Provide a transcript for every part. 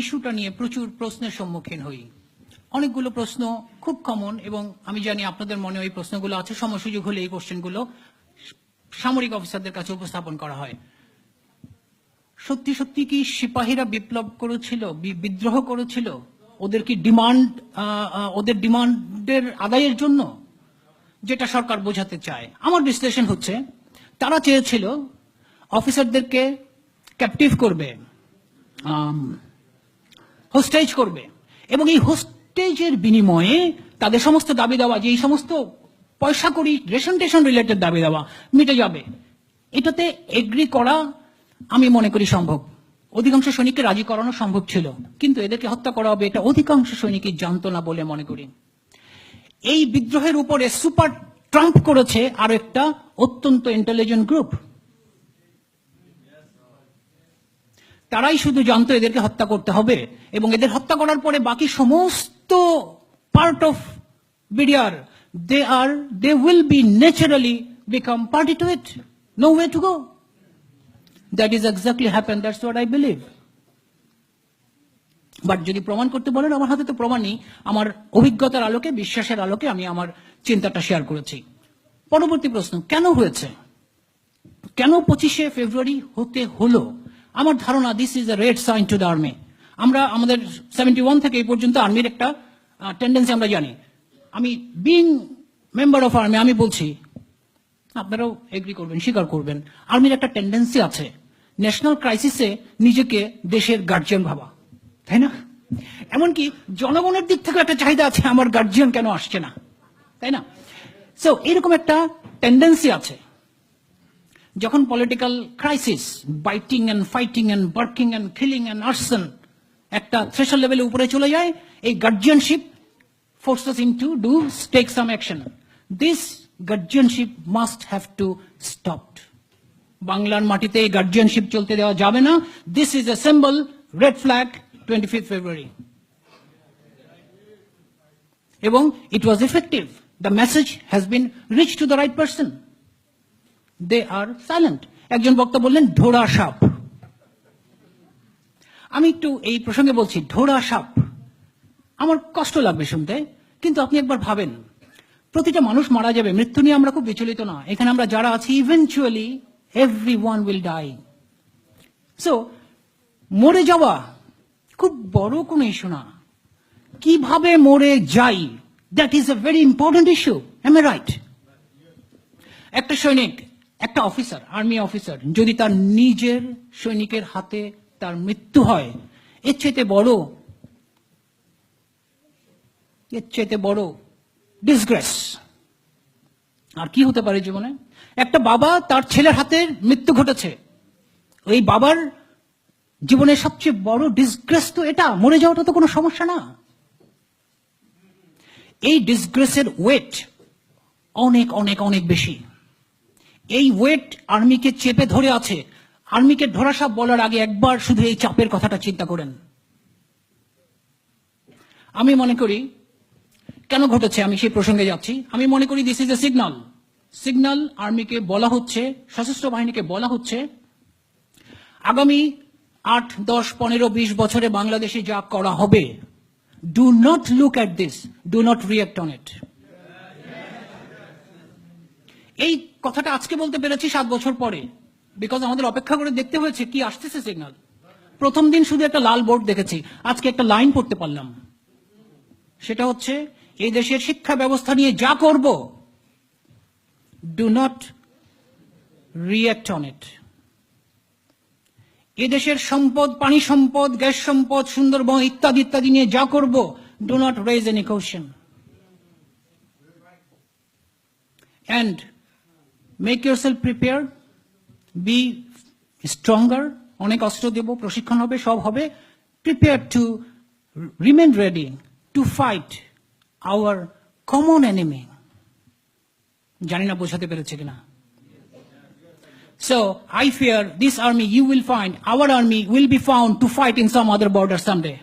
ইস্যুটা নিয়ে প্রচুর প্রশ্নের সম্মুখীন হই। অনেকগুলো প্রশ্ন খুব কমন এবং আমি জানি আপনাদের মনে ওই প্রশ্নগুলো আছে। সময় সুযোগ হলে এই কোশ্চেনগুলো সামরিক অফিসারদের কাছে উপস্থাপন করা হয়। সত্যি সত্যি কি সিপাহীরা বিপ্লব করেছিল? বিদ্রোহ করেছিল? ওদের কি ডিমান্ড ওদের ডিমান্ডের আদায়ের জন্য? যেটা সরকার বোঝাতে চায়। আমার বিশ্লেষণ হচ্ছে, তারা চেয়েছিল অফিসারদেরকে ক্যাপটিভ করবে। হোস্টেজ করবে। এবং এই হোস্টেজের বিনিময়ে তাদের সমস্ত দাবি দেওয়া, যে এই সমস্ত পয়সা করি রেশন টেশন রিলেটেড দাবি দেওয়া মিটে যাবে। এটাতে এগ্রি করা আমি মনে করি সম্ভব। অধিকাংশ সৈনিককে রাজি করানো সম্ভব ছিল, কিন্তু এদেরকে হত্যা করা হবে এটা অধিকাংশ সৈনিকই জানতো না বলে মনে করি। এই বিদ্রোহের উপরে সুপার ট্রাম্প করেছে আর একটা অত্যন্ত ইন্টেলিজেন্ট গ্রুপ তারাই শুধু জানতো এদেরকে হত্যা করতে হবে এবং এদের হত্যা করার পরে বাকি সমস্ত part of BDR they are they will be naturally become party to it no way to go that is exactly happen that's what I believe but যদি প্রমাণ করতে বলেন, আমার হাতে তো প্রমাণ নেই। আমার অভিজ্ঞতার আলোকে, বিশ্বাসের আলোকে আমি আমার চিন্তাটা শেয়ার করেছি। পরবর্তী প্রশ্ন, কেন হয়েছে? কেন পঁচিশে ফেব্রুয়ারি হতে হলো? আমার ধারণা this is a red sign to the army আমরা আমাদের সেভেন্টি ওয়ান থেকে এই পর্যন্ত আর্মির একটা টেন্ডেন্সি আমরা জানি। আমি বিং মেম্বার অফ আর্মি আমি বলছি, আপনারাও এগ্রি করবেন, স্বীকার করবেন আর্মির একটা টেন্ডেন্সি আছে। ন্যাশনাল ক্রাইসিসে নিজেকে দেশের গার্জিয়ান ভাবা, তাই না? এমনকি জনগণের দিক থেকে একটা চাহিদা আছে, আমার গার্জিয়ান কেন আসছে না, তাই না? সো এরকম একটা টেন্ডেন্সি আছে। যখন political crisis biting and fighting and barking and killing and arson একটা থ্রেশাল লেভেলে উপরে চলে যায়, এই guardianship forces him to do take some action. This guardianship must have to stopped. বাংলার মাটিতে এই গার্জিয়ানশিপ চলতে দেওয়া যাবে না this is a symbol red flag twenty fifth February এবং it was effective the message has been reach to the right person they are silent একজন বক্তা বললেন, ঢোড়া সাপ। আমি একটু এই প্রসঙ্গে বলছি, ঢোড়া সাপ। আমার কষ্ট লাগবে শুনতে, কিন্তু আপনি একবার ভাবেন, প্রতিটা মানুষ মারা যাবে, মৃত্যু নিয়ে আমরা খুব বিচলিত না। এখানে আমরা যারা আছি eventually everyone will die so মরে যাওয়া খুব বড় কোনো ইস্যু না। কীভাবে মরে যাই that is a very important issue am right একটা সৈনিক একটা অফিসার, আর্মি অফিসার, যদি তার নিজের সৈনিকের হাতে তার মৃত্যু হয়, এর চাইতে বড়, এর চাইতে বড় ডিসগ্রেস আর কি হতে পারে জীবনে? একটা বাবা তার ছেলের হাতে মৃত্যু ঘটেছে। ওই বাবার জীবনের সবচেয়ে বড় ডিসগ্রেস তো এটা, মরে যাওয়াটা তো কোনো সমস্যা না। এই ডিসগ্রেসের ওয়েট অনেক অনেক অনেক বেশি। এই ওয়েট আর্মিকে চেপে ধরে আছে। আর্মিকে ধরাসাপ বলার আগে একবার শুধু এই চাপের কথাটা চিন্তা করেন। আমি মনে করি, কেন ঘটেছে আমি সেই প্রসঙ্গে যাচ্ছি। আমি মনে করি this is a signal signal আর্মিকে বলা হচ্ছে, সশস্ত্র বাহিনীকে বলা হচ্ছে, আগামী আট, দশ, পনেরো, বিশ বছরে বাংলাদেশে যা করা হবে। Do not look at this do not react on it এই কথাটা আজকে বলতে পেরেছি সাত বছর পরে। বিকজ আমাদের অপেক্ষা করে দেখতে হয়েছে কি আসতেছে সিগনাল প্রথম দিন শুধু একটা লাল বোর্ড দেখেছি। আজকে একটা লাইন পড়তে পারলাম। সেটা হচ্ছে, এই দেশের শিক্ষা ব্যবস্থা নিয়ে যা করব do not react on it এদেশের সম্পদ, পানি সম্পদ, গ্যাস সম্পদ, সুন্দরবন ইত্যাদি ইত্যাদি নিয়ে যা করব do not raise any question and make yourself prepared be stronger অনেক অস্ত্র দেব প্রশিক্ষণ হবে সব হবে prepare to remain ready to fight our common enemy জানি না বোঝাতে পেরেছে কিনা So I fear this army you will find, our army will be found to fight in some other border someday.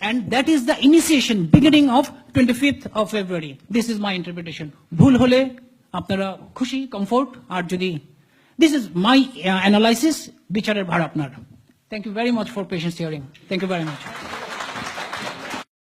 And that is the initiation, beginning of 25th of February. This is my interpretation. ভুল হলে আপনারা খুশি comfort আর যদি this is my analysis বিচারের ভার আপনার Thank you very much for patience hearing. Thank you very much.